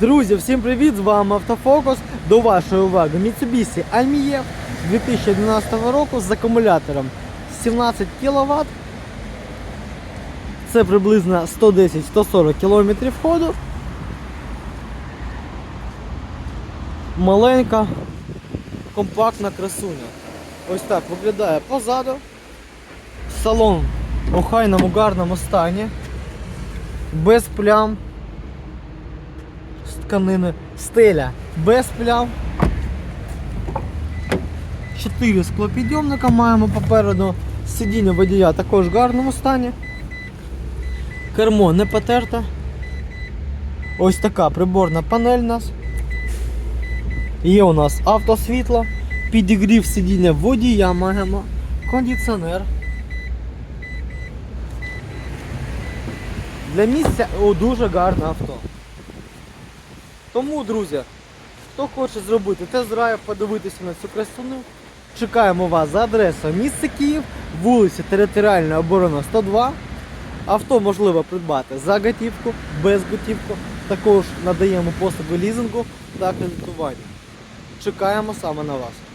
Друзі, всім привіт! З вами Автофокус. До вашої уваги Mitsubishi Almiev 2012 року з акумулятором 17 кВт. Це приблизно 110-140 км ходу. Маленька, компактна красуня. Ось так виглядає позаду. Салон у хайному гарному стані. Без плям тканини. Стеля без плям. Чотири склопідйомника маємо попереду. Сидіння водія також в гарному стані. Кермо не потерте. Ось така приборна панель у нас. Є у нас автосвітло, підігрів сидіння водія маємо, кондиціонер. Для місця о, дуже гарне авто. Тому, друзі, хто хоче зробити тест-драйв, подивитися на цю красуну, чекаємо вас за адресою місце Київ, вулиця Територіальна оборона 102. Авто можливо придбати за готівку, без готівку. Також надаємо послуги лізингу та кредитування. Чекаємо саме на вас.